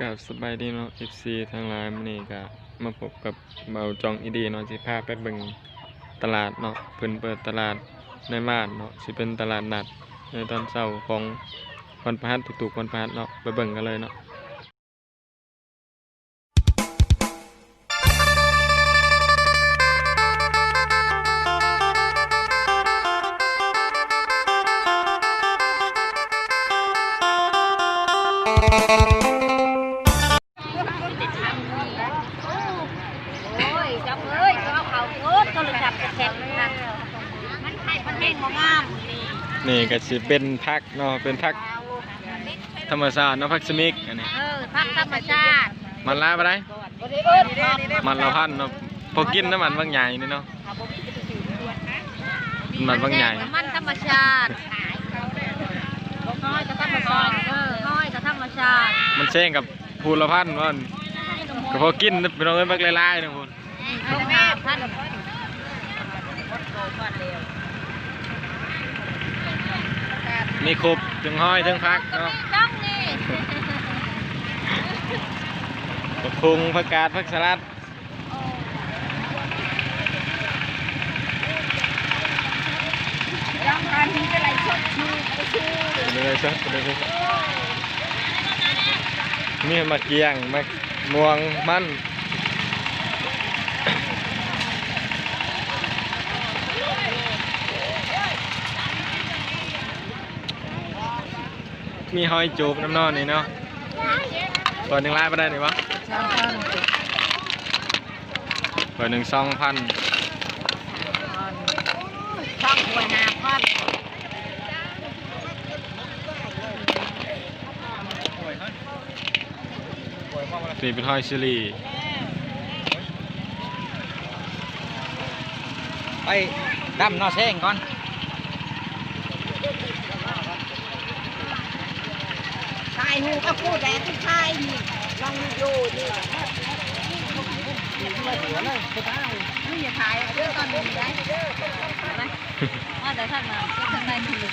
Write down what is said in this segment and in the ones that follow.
กับสบายดีเนาะ FC ทั้งหลายมื้อนี้ก็มาพบกับเบาจองอีดีเนาะสิพาไปเบิ่งตลาดเนาะเพิ่นเปิดตลาดในบ้านเนาะสิเป็นตลาดนัดในตอนเช้าของวันพฤหัสทุกๆวันพฤหัสเนาะไปเบิ่งกันเลยเนาะโนี่นี่ก็สิเป็นผักเนาะเป็นผักธรรมชาติเนาะผักสมิกอันนี้เออพักธรรมชาติมันลาบ่ได้บ่ได้เอิ้นครับมันละพันเนาะพอกินน้ำมันบางใหญ่นี่เนาะมันบางใหญ่น้ำมันธรรมชาติน้อยกับธรรมชาติเออน้อยกับธรรมชาติมันเช่งกับภูละพันว่าก็พอกินไปน้องเอ้ยบักหลายๆนะคุณ ต้องหาท่าน มีครบถึงห้อยถึงพักเนาะจ้องนี่ผักคุงผักกาดผักสลัดจ้องการที่จะไหลชดชูไปชูไปเลยซะไปเลยซะมีมะเกียงมะม่วงมัน มีหอยจูบน้ำนอนนี่เนาะเปิดหนึ่งไล้าไปได้หนิวะเปิดหนึ่งสองพันช่องหัวหน้าพ่อนี่เป็นหอยชิลีไปดำนอแซงก่อนายหูก็พูดแต่ที่ชายนี่ลองดูนี่นี่อย่าถ่ายเรื่องตอนนี้ได้ว่าแต่ท่านมาท่านในถือ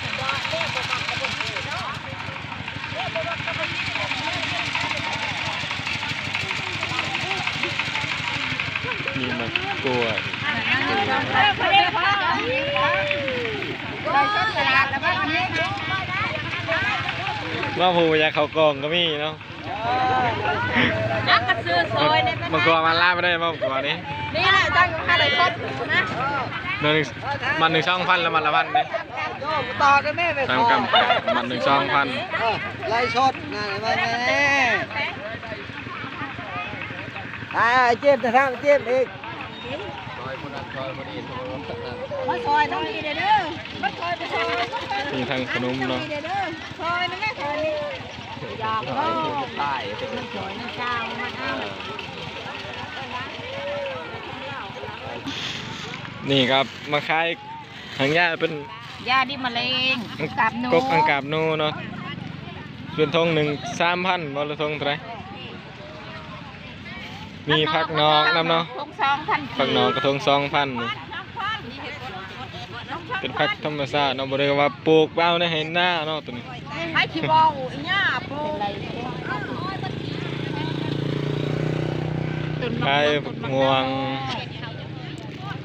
มีมะกล้วยไปชนตลาดแล้วบ้านนี้ ว่าผู้อยากเขากล่องก็มีเนาะนักกระซื้อซอยเนี่ยมากลัวมันล่าไม่ได้มากกว่านี้นี่แหละตั้งอยู่ห้าร้อยคนนะหนึ่งมันหนึ่งช่องพันแล้วมันละพันเนี่ยต่อได้แม่ไปตามกำมันหนึ่งช่องพันไล่ชดนะมาแม่อ่าเจ็บจะทำเจ็บอีก มาซอยต้องมีเด้อเด้อมาซอยไปซอยมีทางขนมเนาะมีเด้อเด้อซอยนั่นแม่ซอยนี่อยากเนาะตายมันสวยนะเจ้ามันอ้าวนี่ครับมาขายหางยาเป็นยาดิมะเร็งกับหนูกกอังกาบนูเนาะส่วนทงหนึ่งสามพันบอลทงเท่าไหร มีพักนอกน้ำเนาะทงสองพันพักนอกกระทงสองพันเป็นพักธรรมชาติเนาะบริว่าปลูกเบ้าในให้หน้าเนาะตัวนี้ให้คิวอลอีหญ้าปูเป็นไรไข่ม่วง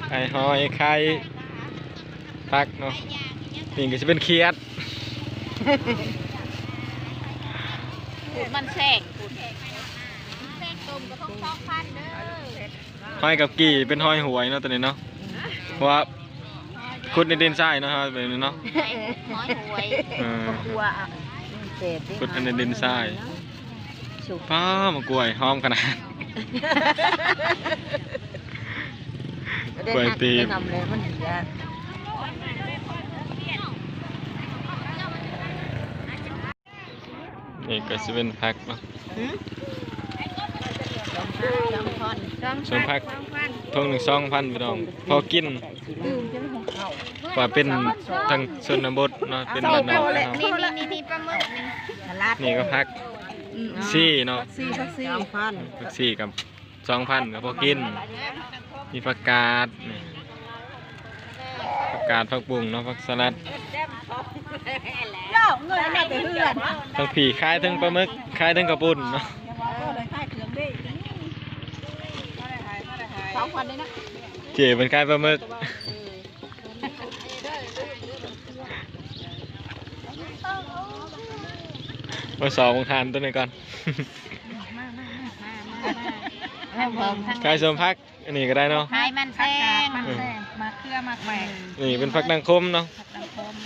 ไข่หอยไข่พักเนาะนี่ก็จะเป็นเคียดปูมันแทรกปูแทรก ต้มกระทงสองพันเด้อหอยกับกี่เป็นหอยหวยเนาะตัวนี้เนาะเพราะว่าขุดในดินทรายเนาะครับแบบนี้เนาะน้อยหวยเออกลัวอะเจ็บขุดในดินทรายป้ามากล้วยหอมขนาดกล้วยตีบนำเลยมันยากนี่ก็จะเป็นพักเนาะ จองพันจองส่วนพักทงหนึ่งสองพันพี่น้อง พอกินดื่มจะไม่หงเขาว่าเป็นทางชนบทเนาะ เป็นบ้านนอกเนาะนี่นี่นี่นี่ปลาหมึกนี่สลัดนี่ก็พักซี่เนาะสี่พักสี่พันพักซี่กับสองพันก็พอกิน มีผักกาดนี่ผักกาดผักบุ้งเนาะผักสลัดเล่าเงินแม่ไปเพื่อนทั้งผีคล้ายทั้งปลาหมึกคล้ายทั้งกระปุ่นเนาะ เอสองคนเลยนะเจเป็นคล้ายปลาหมึกมาสองทานตัวนี้ก่อนทั้งเพิ่มทั้งกายสมพักอันนี้ก็ได้เนาะไม้มันแซงมันแซงมาเครือมาแหวกนี่เป็นพักดังคมเนาะสังคมเ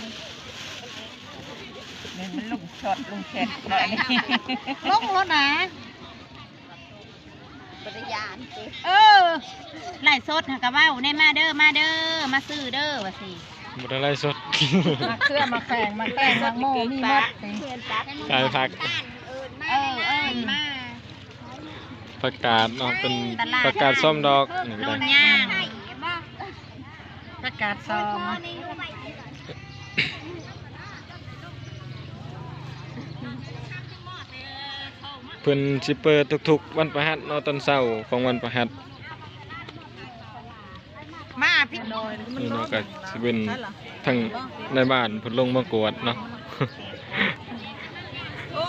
นี่ยมันลุงช็อตลุงเช็ดหน่อยนี่ลงรถนะปริยานเออไล่สดหักกะเว้าได้มาเด้อมาเด้อมาซื้อเด้อว่าสิหมดอะไรสด มาเครือมาแฝงมาแฝงมาโม่มีหมดกายพักเออเออมาผักกาดเนาะเป็นตลาดผักกาดส้มดอกนี่ก็โน่นได้ย่างประกาศซอง เพิ่นสิเปิดทุกๆ วันประหัสเนาะตอนเช้าของวันประหัสมาพี่โดยนี่เนาะก็สิเป็นทั้งในบ้านเพิ่นลงมากวดเนาะ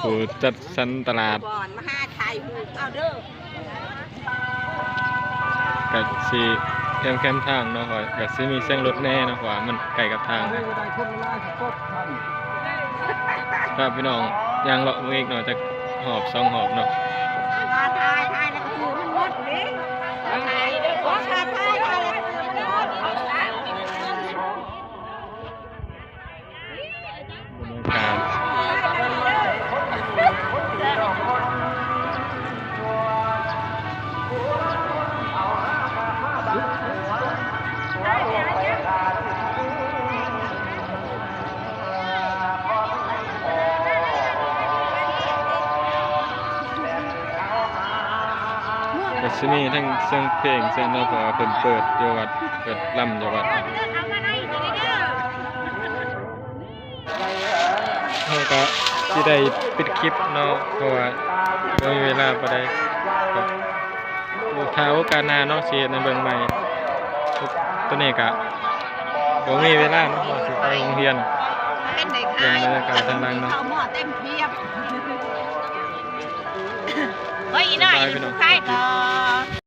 ผู้จัดสรรตลาดก่อนมาหาไทยหูเอาเด้อก็สิแคมแคมทางเนาะก็ก็สิมีเสียงรถแน่เนาะเพราะว่ามันใกล้กับทางนะ ครับพี่น้องยางเลาะมืออีกหน่อยจะ หอบสองหอบเนาะ ก็สิมีทั้งเสียงเพลงเสียงเนาะเพราะว่าเพิ่นเปิดอยู่วัดเปิดล่ำอยู่วัดเฮาก็สิได้ปิดคลิปเนาะเพราะว่าบ่มีเวลาบ่ได้ก็ถ้าโอกาสหน้าเนาะสิเฮ็ดในเบิ่งใหม่ตัวนี้ก็บ่มีเวลาเนาะเพราะสิไปโรงเรียนเป็นเด็กเรื่องบรรยากาศทางล่างเนาะ เขาหม้อเต็มเพียบเฮ้ยอีน้อยบ๊ายบายพี่น้องใครก็